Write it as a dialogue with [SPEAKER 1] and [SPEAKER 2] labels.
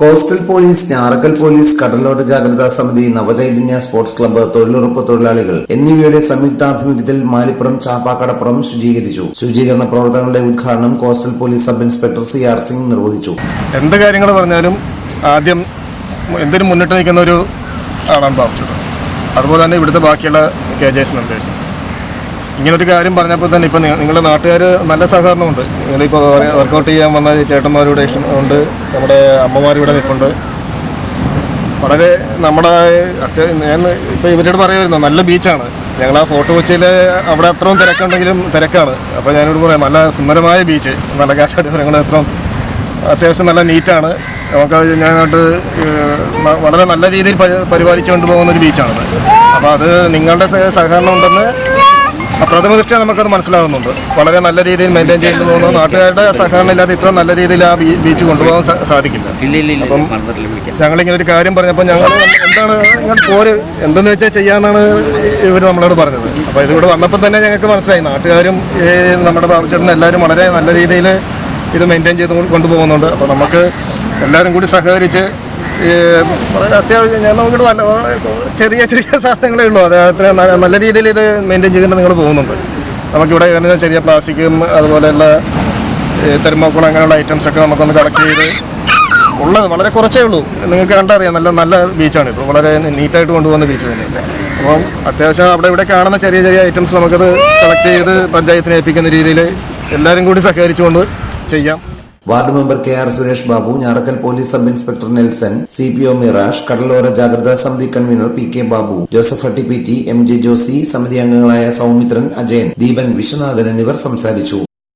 [SPEAKER 1] Coastal police Njarakkal police കടലോര ജാഗ്രതാ സമിതി നവചൈതന്യ സ്പോർട്സ് ക്ലബ്ബ് തൊഴിലുറപ്പ് തൊഴിലാളികൾ എന്നിവയുടെ സംയുക്താഭിമുഖ്യത്തിൽ മാലിപ്പുറം ചാപ്പാക്കടപ്പുറം ശുചീകരിച്ചു. ശുചീകരണ പ്രവർത്തനങ്ങളുടെ ഉദ്ഘാടനം coastal police sub inspector C R Singh നിർവഹിച്ചു.
[SPEAKER 2] എന്ത് കാര്യങ്ങൾ പറഞ്ഞാലും ആദ്യം എന്തിനും മുന്നിട്ട് നിൽക്കുന്ന ഒരു ആളാണ് അതുപോലെ തന്നെ ഇവിടുത്തെ ബാക്കിയുള്ള കെ ജെ എസ് മെമ്പേഴ്സ് ഇങ്ങനൊരു കാര്യം പറഞ്ഞപ്പോൾ തന്നെ ഇപ്പം നിങ്ങളുടെ നാട്ടുകാർ നല്ല സഹകരണമുണ്ട്. നിങ്ങളിപ്പോൾ വർക്കൗട്ട് ചെയ്യാൻ വന്ന ചേട്ടന്മാരുടെ ഇഷ്ടം ഉണ്ട്. നമ്മുടെ അമ്മമാരിവിടെ നിൽപ്പുണ്ട്. വളരെ നമ്മുടെ ഞാൻ ഇപ്പോൾ ഇവരോട് പറയുമായിരുന്നു നല്ല ബീച്ചാണ്. ഞങ്ങൾ ആ ഫോട്ടോ കൊച്ചിയിൽ അവിടെ അത്രയും തിരക്കുണ്ടെങ്കിലും തിരക്കാണ്. അപ്പോൾ ഞാനിവിടെ പറയാം നല്ല സുന്ദരമായ ബീച്ച്. നല്ല കാശാടി സ്ഥലങ്ങൾ അത്രയും അത്യാവശ്യം നല്ല നീറ്റാണ്. നമുക്ക് ഞാനായിട്ട് വളരെ നല്ല രീതിയിൽ പരി പരിപാലിച്ചു കൊണ്ടുപോകുന്ന ഒരു ബീച്ചാണത് അപ്പോൾ അത് നിങ്ങളുടെ സഹ- സഹകരണം ഉണ്ടെന്ന് പ്രഥമ ദൃഷ്ടിയ നമുക്കത് മനസ്സിലാകുന്നുണ്ട് വളരെ നല്ല രീതിയിൽ മെയിന്റെയിൻ ചെയ്തു പോകുന്നു. നാട്ടുകാരുടെ സഹകരണം ഇല്ലാതെ ഇത്ര നല്ല രീതിയിൽ ആ ബീച്ച് കൊണ്ടുപോകാൻ സാധിക്കില്ല. അപ്പം ഞങ്ങളിങ്ങനെ ഒരു കാര്യം പറഞ്ഞപ്പോൾ ഞങ്ങൾ എന്താണ് നിങ്ങൾ പോര് എന്തെന്ന് വെച്ചാൽ ചെയ്യാന്നാണ് ഇവർ നമ്മളോട് പറഞ്ഞത്. അപ്പോൾ ഇതിവിടെ വന്നപ്പോൾ തന്നെ ഞങ്ങൾക്ക് മനസ്സിലായി. നാട്ടുകാരും നമ്മുടെ ബാബുച്ചേട്ടനും എല്ലാവരും വളരെ നല്ല രീതിയിൽ ഇത് മെയിന്റെയിൻ ചെയ്ത് കൊണ്ടുപോകുന്നുണ്ട്. അപ്പോൾ നമുക്ക് എല്ലാവരും കൂടി സഹകരിച്ച് അത്യാവശ്യം ഞാൻ നോക്കിയിട്ട് നല്ല ചെറിയ ചെറിയ സാധനങ്ങളേ ഉള്ളൂ. അത്ര നല്ല രീതിയിൽ ഇത് മെയിന്റെയിൻ ചെയ്തിട്ട് നിങ്ങൾ പോകുന്നുണ്ട്. നമുക്കിവിടെ വരുന്ന ചെറിയ പ്ലാസ്റ്റിക്കും അതുപോലെയുള്ള തെർമോക്കോൾ അങ്ങനെയുള്ള ഐറ്റംസൊക്കെ നമുക്കൊന്ന് കളക്ട് ചെയ്ത് ഉള്ളത് വളരെ കുറച്ചേ ഉള്ളൂ. നിങ്ങൾക്ക് കണ്ടറിയാം നല്ല നല്ല ബീച്ചാണ് ഇപ്പോൾ വളരെ നീറ്റായിട്ട് കൊണ്ടുപോകുന്ന ബീച്ച് തന്നെയല്ലേ അപ്പം അത്യാവശ്യം അവിടെ ഇവിടെ കാണുന്ന ചെറിയ ചെറിയ ഐറ്റംസ് നമുക്കത് കളക്ട് ചെയ്ത് പഞ്ചായത്തിന് ഏൽപ്പിക്കുന്ന രീതിയിൽ എല്ലാവരും കൂടി സഹകരിച്ചുകൊണ്ട് ചെയ്യാം.
[SPEAKER 1] Ward member K R Suresh Babu Njarakkal police sub inspector Nelson C P O Mirash കടലോര ജാഗ്രതാ സമിതി convener P K Babu Joseph Attippitty M J Josy സമിതി അംഗങ്ങളായ സൗമിത്രൻ അജയൻ ദീപൻ വിശ്വനാഥൻ എന്നിവർ സംസാരിച്ചു.